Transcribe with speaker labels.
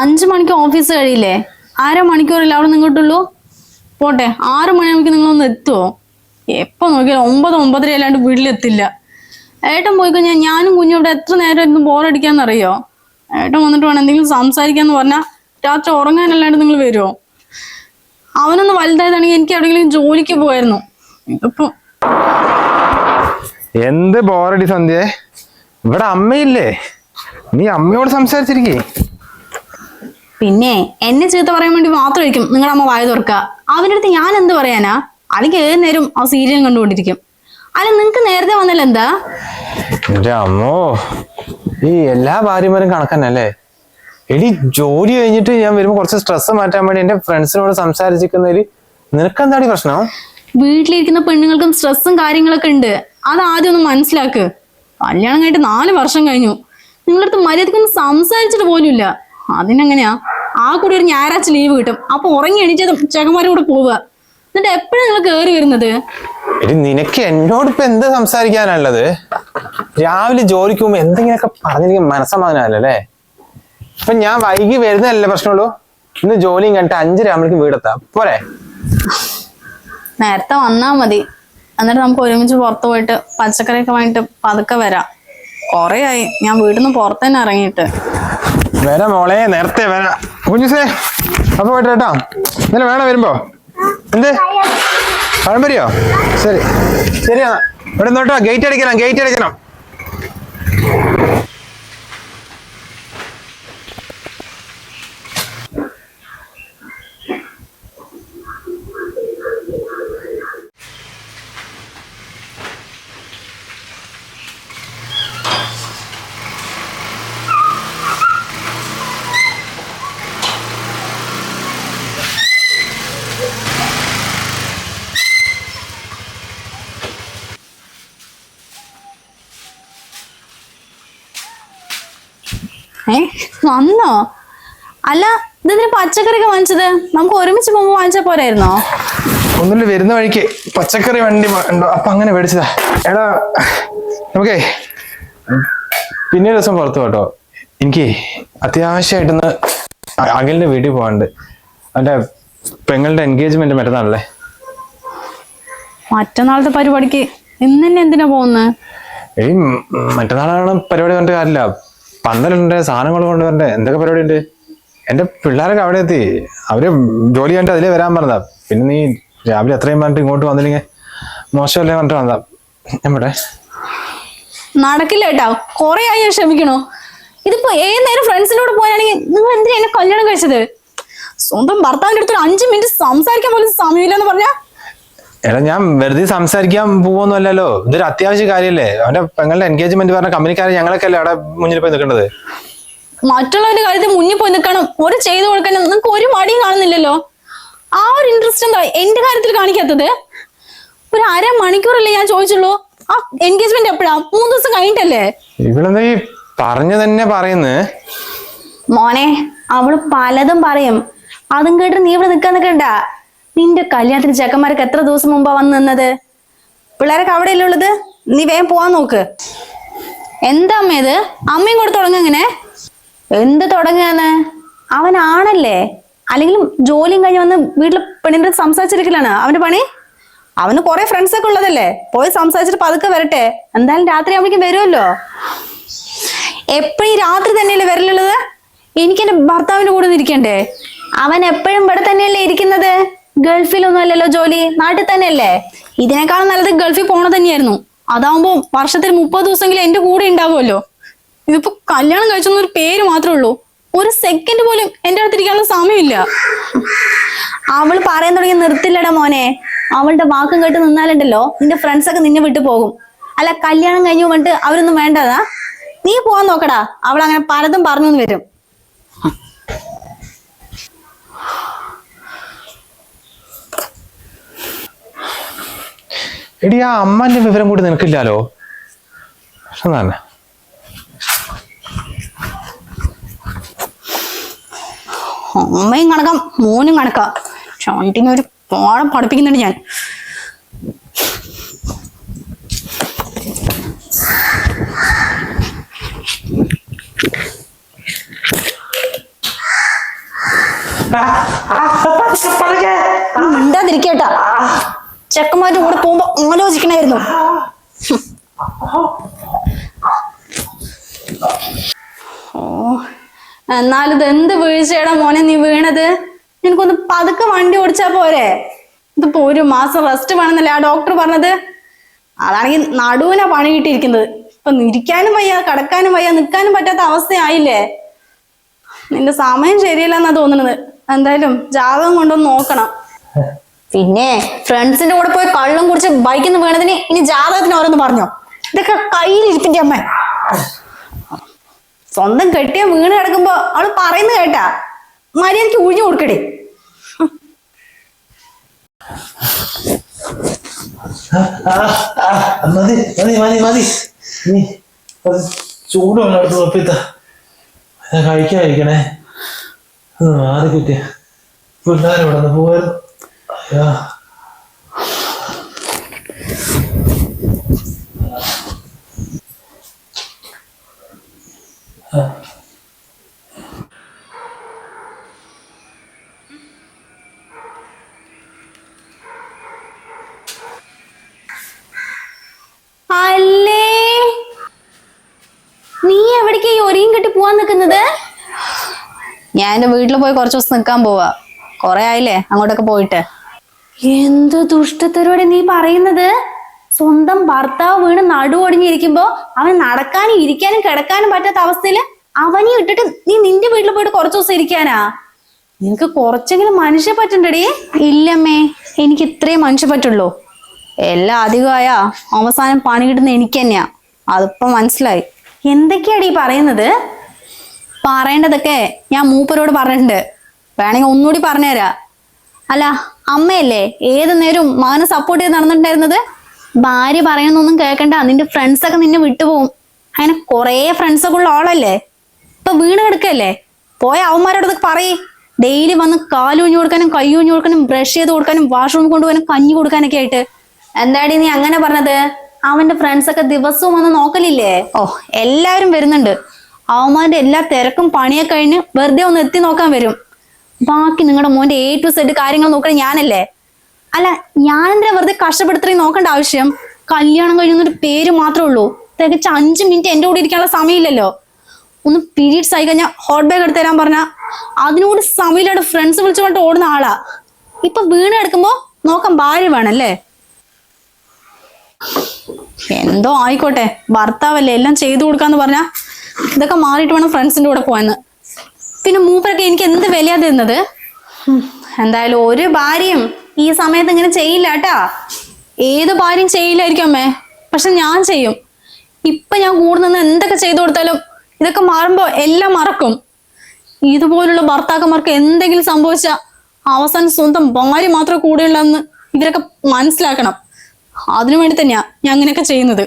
Speaker 1: അഞ്ചു മണിക്ക് ഓഫീസ് കഴിയില്ലേ? അര മണിക്കൂറില്ല അവിടെ നിങ്ങോട്ടുള്ളൂ പോട്ടെ ആറ് മണിയാകുമ്പോൾ നിങ്ങളൊന്ന് എത്തുമോ എപ്പോ നോക്കിയാലും ഒമ്പത് ഒമ്പതര അല്ലാണ്ട് വീട്ടിലെത്തില്ല. ഏട്ടൻ പോയി കഴിഞ്ഞാൽ ഞാനും കുഞ്ഞും ഇവിടെ എത്ര നേരം ഇരുന്ന് ബോറടിക്കാന്നറിയോ? ഏട്ടൻ വന്നിട്ട് വേണം എന്തെങ്കിലും സംസാരിക്കാന്ന് പറഞ്ഞാൽ രാത്രി ഉറങ്ങാനല്ലാണ്ട് നിങ്ങൾ വരുമോ അവനൊന്ന് വലുതായതാണെങ്കിൽ എനിക്ക് എവിടെയെങ്കിലും ജോലിക്ക് പോയായിരുന്നു. ഇതിപ്പോ
Speaker 2: എന്ത് ബോറടി സന്ധ്യ? ഇവിടെ അമ്മയില്ലേ? നീ അമ്മയോട് സംസാരിച്ചിരിക്കേ?
Speaker 1: പിന്നെ എന്നെ ചീത്ത പറയാൻ വേണ്ടി മാത്രമായിരിക്കും നിങ്ങളുടെ അമ്മ വായ തുറക്കുക. അവന്റെ അടുത്ത് ഞാൻ എന്ത് പറയാനാ? അല്ലെങ്കിൽ ഏത് നേരം ആ സീരിയൽ കണ്ടുകൊണ്ടിരിക്കും. അല്ല നിങ്ങക്ക് നേരത്തെ വന്നല്ലോ എന്താ?
Speaker 2: എന്റെ അമ്മോ ഈ എല്ലാ ഭാര്യമാരും കണക്കന്നല്ലേ? എടി ജോലി കഴിഞ്ഞിട്ട് ഞാൻ വരുമ്പോ കുറച്ച് സ്ട്രെസ് മാറ്റാൻ വേണ്ടി എന്റെ ഫ്രണ്ട്സിനോട് സംസാരിച്ചിരിക്കുന്നൊരു നിനക്ക് എന്താടി പ്രശ്നം?
Speaker 1: വീട്ടിലിരിക്കുന്ന പെണ്ണുങ്ങൾക്കും സ്ട്രെസ്സും കാര്യങ്ങളൊക്കെ ഉണ്ട്. അത് ആദ്യം ഒന്ന് മനസ്സിലാക്ക്. കല്യാണം കഴിഞ്ഞിട്ട് നാല് വർഷം കഴിഞ്ഞു. നിങ്ങളടുത്ത് മര്യാദക്കൊന്നും സംസാരിച്ചിട്ട് പോലും ഇല്ല അതിനെങ്ങനെയാ? ആ കൂടി ഒരു ഞായറാഴ്ച ലീവ് കിട്ടും. അപ്പൊ ഉറങ്ങി എണീറ്റതും ചെക്കന്മാരുടെ കൂടെ പോവുക. എന്നിട്ട് എപ്പോഴാണ് നിങ്ങൾ കേറി വരുന്നത്?
Speaker 2: എടി നിനക്ക് എന്നോട് ഇപ്പൊ എന്ത് സംസാരിക്കാനുള്ളത്? രാവിലെ ജോലിക്ക് പോകുമ്പോ എന്തെങ്കിലുമൊക്കെ പറഞ്ഞിരിക്കും മനസ്സമാധാനമല്ലേ? ഇപ്പൊ ഞാൻ വൈകി വരുന്നതല്ലേ പ്രശ്നമുള്ളൂ? ഇന്ന് ജോലിയും കണ്ടിട്ട് അഞ്ചര ആകുമ്പോഴേക്കും വീടെത്താം. പോരെ?
Speaker 1: നേരത്തെ വന്നാ മതി. എന്നിട്ട് നമുക്ക് ഒരുമിച്ച് പുറത്ത് പോയിട്ട് പച്ചക്കറിയൊക്കെ വാങ്ങിട്ട് പതുക്കെ വരാം. കൊറേ ആയി. ഞാൻ വീട്ടിൽ നിന്ന് പുറത്തു തന്നെ ഇറങ്ങിയിട്ട്.
Speaker 2: വരാം മോളെ നേരത്തെ വരാം. കുഞ്ഞുസേ അപ്പൊ പോയിട്ട് കേട്ടോ ഇന്നലെ വേണം വരുമ്പോ. എന്ത്? പഴംപരിയോ? ശരി. ശരി ഇവിടെ നോട്ടോ ഗേറ്റ് അടിക്കണം ഗേറ്റ് അടിക്കണം.
Speaker 1: ഏ? വന്നോ? അല്ല ഇതെന്തിനു പച്ചക്കറിയൊക്കെ വാങ്ങിച്ചത്? നമുക്ക് ഒരുമിച്ച് പോകുമ്പോ വാങ്ങിച്ച പോരായിരുന്നോ?
Speaker 2: ഒന്നുമില്ല വരുന്ന വഴിക്ക് പച്ചക്കറി വണ്ടി ഉണ്ടോ? അപ്പൊ അങ്ങനെ മേടിച്ചതാ. എടാ നമുക്കേ പിന്നെ ഒരു ദിവസം പുറത്തു കേട്ടോ എനിക്ക് അത്യാവശ്യമായിട്ടൊന്ന് അകലിന്റെ വീട്ടിൽ പോകാണ്ട് അവന്റെ പെങ്ങളുടെ എൻഗേജ്മെന്റ് മറ്റന്നാളല്ലേ?
Speaker 1: മറ്റന്നാളത്തെ പരിപാടിക്ക് ഇന്നെന്നെ എന്തിനാ പോകുന്നത്
Speaker 2: ഏയ് മറ്റന്നാളാണ് പരിപാടി കണ്ടിട്ട് കാര്യമില്ല. പന്തലുണ്ട് സാധനങ്ങൾ കൊണ്ടുവരണ്ടേ എന്തൊക്കെ പരിപാടി ഉണ്ട് എന്റെ പിള്ളേരൊക്കെ അവിടെ എത്തി. അവർ ജോലി കഴിഞ്ഞിട്ട് അതിലേ വരാൻ പറഞ്ഞതാ. പിന്നെ നീ രാവിലെ എത്രയും പറഞ്ഞിട്ട് ഇങ്ങോട്ട് വന്നില്ലെങ്കിൽ മോശമല്ലേ പറഞ്ഞിട്ട് വന്നതാ. ഞാൻ
Speaker 1: നടക്കില്ല കേട്ടോ. കൊറേ ആയി ക്ഷമിക്കണോ? ഇതിപ്പോ ഏത് നേരം ഫ്രണ്ട്സിനോട് പോയാണെങ്കിൽ നിങ്ങൾ എന്തിനാ എന്നെ കല്യാണം കഴിച്ചത്? സ്വന്തം ഭർത്താവിന്റെ അടുത്ത് അഞ്ചു മിനിറ്റ് സംസാരിക്കാൻ പോലും സമയമില്ലെന്ന് പറഞ്ഞാ
Speaker 2: എടാ ഞാൻ വെറുതെ സംസാരിക്കാൻ പോവൊന്നുമല്ലല്ലോ ഇതൊരു അത്യാവശ്യ കാര്യല്ലേ? അവന്റെ പെങ്ങളുടെ എൻഗേജ്മെന്റ് പറഞ്ഞ കമ്പനിക്കാരെ ഞങ്ങളൊക്കെ അല്ലേ അവിടെ മുന്നിൽ പോയി നിൽക്കേണ്ടത്?
Speaker 1: മറ്റുള്ളവരുടെ കാര്യത്തിൽ മുന്നിൽ പോയി നിൽക്കണം. ഒരു ചെയ്തു കൊടുക്കാൻ നിങ്ങൾക്ക് ഒരു മടിയും കാണുന്നില്ലല്ലോ. ആ ഒരു ഇൻട്രസ്റ്റ് എന്താ? എന്റെ കാര്യത്തിൽ കാണിക്കാത്തത്? ഒരു അര മണിക്കൂറല്ലേ ഞാൻ ചോദിച്ചുള്ളൂ. ആ എൻഗേജ്മെന്റ് എപ്പോഴാ? മൂന്ന് ദിവസം കഴിഞ്ഞിട്ടല്ലേ?
Speaker 2: ഇവളെന്താ ഈ പറഞ്ഞു തന്നെ പറയുന്നത്
Speaker 1: മോനെ അവൾ പലതും പറയും. അതും കേട്ട് നീ ഇവിടെ നിൽക്കാൻ നിൽക്കണ്ട. നിന്റെ കല്യാണത്തിന് ചെക്കന്മാർക്ക് എത്ര ദിവസം മുമ്പാ വന്നു നിന്നത്? പിള്ളേരൊക്കെ അവിടെയല്ലേ ഉള്ളത്? നീ വേഗം പോവാൻ നോക്ക്. എന്താ അമ്മ ഇത്? അമ്മയും കൂടെ തുടങ്ങങ്ങനെ എന്ത് തുടങ്ങാന്ന്? അവനാണല്ലേ അല്ലെങ്കിൽ ജോലിയും കഴിഞ്ഞ് വന്ന് വീട്ടിൽ പെണ്ണിന്റെ സംസാരിച്ചിരിക്കലാണ്. അവന്റെ പണി? അവന് കുറെ ഫ്രണ്ട്സ് ഒക്കെ ഉള്ളതല്ലേ? പോയി സംസാരിച്ചിട്ട് പതുക്കെ വരട്ടെ. എന്തായാലും രാത്രി ആവുമ്പോഴേക്കും വരുമല്ലോ എപ്പോഴും രാത്രി തന്നെയല്ലേ വരലുള്ളത്? എനിക്ക് എന്റെ ഭർത്താവിന്റെ കൂടെ ഇരിക്കണ്ടേ? അവൻ എപ്പോഴും ഇവിടെ തന്നെയല്ലേ ഇരിക്കുന്നത്? ഗൾഫിലൊന്നും അല്ലല്ലോ ജോലി. നാട്ടിൽ തന്നെയല്ലേ? ഇതിനേക്കാളും നല്ലത് ഗൾഫിൽ പോണ തന്നെയായിരുന്നു. അതാവുമ്പോ വർഷത്തിൽ മുപ്പത് ദിവസമെങ്കിലും എന്റെ കൂടെ ഉണ്ടാവുമല്ലോ. ഇതിപ്പോ കല്യാണം കഴിച്ചൊന്നും ഒരു പേര് മാത്രമേ ഉള്ളൂ. ഒരു സെക്കൻഡ് പോലും എന്റെ അടുത്തിരിക്കാനുള്ള സമയമില്ല. അവൾ പറയാൻ തുടങ്ങി നിർത്തില്ലടാ മോനെ. അവളുടെ വാക്കും കേട്ട് നിന്നാലുണ്ടല്ലോ. നിന്റെ ഫ്രണ്ട്സ് ഒക്കെ നിന്നെ വിട്ടു പോകും. അല്ല കല്യാണം കഴിഞ്ഞു പറഞ്ഞിട്ട് അവരൊന്നും വേണ്ടതാ? നീ പോവാൻ നോക്കടാ. അവൾ അങ്ങനെ പലതും പറഞ്ഞു വരും.
Speaker 2: എടി ആ അമ്മന്റെ വിവരം കൂടി നിനക്കില്ലാലോ? എന്നാണ്
Speaker 1: അമ്മയും കണക്കാം മോനും കണക്കാം. ചണ്ടിനെ ഒരു പാഠം പഠിപ്പിക്കുന്നുണ്ട് ഞാൻ. ചെക്കന്മാരുടെ കൂടെ പോകുമ്പോ ആലോചിക്കണായിരുന്നു. ഓ എന്നാലും ഇത് എന്ത് വീഴ്ചയുടെ മോനെ നീ വീണത്? നിനക്കൊന്ന് പതുക്കെ വണ്ടി ഓടിച്ചാ പോരെ. ഇതിപ്പോ ഒരു മാസം റെസ്റ്റ് വേണമെന്നല്ലേ ആ ഡോക്ടർ പറഞ്ഞത്? അതാണെങ്കിൽ നടുവിനാ പണി കിട്ടിയിരിക്കുന്നത്. ഇപ്പൊ ഇരിക്കാനും വയ്യ കിടക്കാനും വയ്യ നിൽക്കാനും പറ്റാത്ത അവസ്ഥയായില്ലേ? നിന്റെ സമയം ശരിയല്ലെന്നാ തോന്നുന്നത് എന്തായാലും ജാതകം കൊണ്ടൊന്ന് നോക്കണം. പിന്നെ ഫ്രണ്ട്സിന്റെ കൂടെ പോയി കള്ളും കുടിച്ച് ബൈക്കിൽ നിന്ന് വീണതിന് ഇനി ജാതകത്തിന് ഓരോന്ന് പറഞ്ഞോ? ഇതൊക്കെ കയ്യിലിരിപ്പിന്റെ അമ്മ. സ്വന്തം കെട്ടിയ വീണ് കിടക്കുമ്പോ അവൾ പറയുന്നു കേട്ടാ. മര്യാദയ്ക്ക് ഒഴിഞ്ഞു കൊടുക്കടേ.
Speaker 3: മതി മതി മതി മതി. നീ അത് ചൂട് വെള്ളം എടുത്ത് വെപ്പിത്ത കഴിക്കാതിരിക്കണേ. മാറി കുറ്റിയ പിള്ളേരെ ഇവിടെ നിന്ന് അയ്യോ.
Speaker 1: അല്ലേ? നീ എവിടേക്ക് ഈ ഒരിയും കെട്ടി പോവാൻ നിൽക്കുന്നത്? ഞാൻ എന്റെ വീട്ടിൽ പോയി കുറച്ച് ദിവസം നിൽക്കാൻ പോവാ. കൊറേ ആയില്ലേ അങ്ങോട്ടൊക്കെ പോയിട്ട്. എന്ത് ദുഷ്ടത്തരോടെ നീ പറയുന്നത്? സ്വന്തം ഭർത്താവ് വീണ് നടു ഒടിഞ്ഞിരിക്കുമ്പോ അവൻ നടക്കാനും ഇരിക്കാനും കിടക്കാനും പറ്റാത്ത അവസ്ഥയിൽ അവനെ ഇട്ടിട്ട് നീ നിന്റെ വീട്ടിൽ പോയിട്ട് കുറച്ചു ദിവസം ഇരിക്കാനാ? നിനക്ക് കുറച്ചെങ്കിലും മനുഷ്യ പറ്റണ്ടടി. ഇല്ലമ്മേ എനിക്ക് ഇത്രയും മനുഷ്യ പറ്റുള്ളൂ. എല്ലാം അധികമായ അവസാനം പണി കിട്ടുന്ന എനിക്ക് തന്നെയാ. അതിപ്പോ മനസ്സിലായി. എന്തൊക്കെയാടി പറയുന്നത്? പറയേണ്ടതൊക്കെ ഞാൻ മൂപ്പരോട് പറഞ്ഞിട്ടുണ്ട്. വേണമെങ്കിൽ ഒന്നുകൂടി പറഞ്ഞുതരാ. അല്ല അമ്മയല്ലേ? ഏത് നേരവും മകനെ സപ്പോർട്ട് ചെയ്ത് നടന്നിട്ടുണ്ടായിരുന്നത്? ഭാര്യ പറയുന്നൊന്നും കേൾക്കണ്ട. നിന്റെ ഫ്രണ്ട്സ് ഒക്കെ നിന്നെ വിട്ടുപോകും. അങ്ങനെ കുറേ ഫ്രണ്ട്സ് ഒക്കെ ഉള്ള ആളല്ലേ? ഇപ്പൊ വീണ് കിടക്കല്ലേ പോയ അവന്മാരോട് പറയേ. ഡെയിലി വന്ന് കാലൂഞ്ഞു കൊടുക്കാനും കൈയൂഞ്ഞു കൊടുക്കാനും ബ്രഷ് ചെയ്ത് കൊടുക്കാനും വാഷ്റൂമിൽ കൊണ്ടുപോകാനും കഞ്ഞി കൊടുക്കാനൊക്കെ ആയിട്ട്. എന്താടി നീ അങ്ങനെ പറഞ്ഞത്? അവന്റെ ഫ്രണ്ട്സ് ഒക്കെ ദിവസവും വന്ന് നോക്കലില്ലേ? ഓ എല്ലാവരും വരുന്നുണ്ട്. അവന്മാരുടെ എല്ലാ തിരക്കും പണിയൊക്കെ കഴിഞ്ഞ് വെറുതെ ഒന്ന് എത്തി നോക്കാൻ വരും. ബാക്കി നിങ്ങളുടെ മോന്റെ എ ടു സെഡ് കാര്യങ്ങൾ നോക്കണേ ഞാനല്ലേ? അല്ല ഞാൻ എന്തിനാ വെറുതെ കഷ്ടപ്പെടുത്തണേ നോക്കേണ്ട ആവശ്യം? കല്യാണം കഴിയുന്നൊരു പേര് മാത്രമേ ഉള്ളൂ. തികച്ച അഞ്ച് മിനിറ്റ് എന്റെ കൂടെ ഇരിക്കാനുള്ള സമയമില്ലല്ലോ. ഒന്ന് പീരീഡ്സ് ആയി കഴിഞ്ഞാൽ ഹോട്ട് ബാഗ് എടുത്ത് തരാൻ പറഞ്ഞാ അതിനോട് സമയമില്ലാണ്ട് ഫ്രണ്ട്സ് വിളിച്ചുകൊണ്ട് ഓടുന്ന ആളാ. ഇപ്പൊ വീണ് എടുക്കുമ്പോ നോക്കാൻ ഭാര്യ വേണല്ലേ? എന്തോ ആയിക്കോട്ടെ ഭർത്താവല്ലേ എല്ലാം ചെയ്തു കൊടുക്കാന്ന് പറഞ്ഞാ ഇതൊക്കെ മാറിയിട്ട് വേണം ഫ്രണ്ട്സിന്റെ കൂടെ പോയെന്ന് പിന്നെ മൂപ്പരൊക്കെ എനിക്ക് എന്ത് വിലയാ തരുന്നത് എന്തായാലും ഒരു ഭാര്യയും ഈ സമയത്ത് ഇങ്ങനെ ചെയ്യില്ല കേട്ടാ. ഏത് ഭാര്യയും ചെയ്യില്ലായിരിക്കും അമ്മേ. പക്ഷെ ഞാൻ ചെയ്യും. ഇപ്പൊ ഞാൻ കൂടുന്ന എന്തൊക്കെ ചെയ്തു കൊടുത്താലും ഇതൊക്കെ മാറുമ്പോ എല്ലാം മറക്കും. ഇതുപോലുള്ള ഭർത്താക്കന്മാർക്ക് എന്തെങ്കിലും സംഭവിച്ച അവസാനം സ്വന്തം ഭാര്യ മാത്രമേ കൂടെയുള്ളെന്ന് ഇവരൊക്കെ മനസ്സിലാക്കണം. അതിനു വേണ്ടി തന്നെയാ ഞാൻ അങ്ങനെയൊക്കെ ചെയ്യുന്നത്.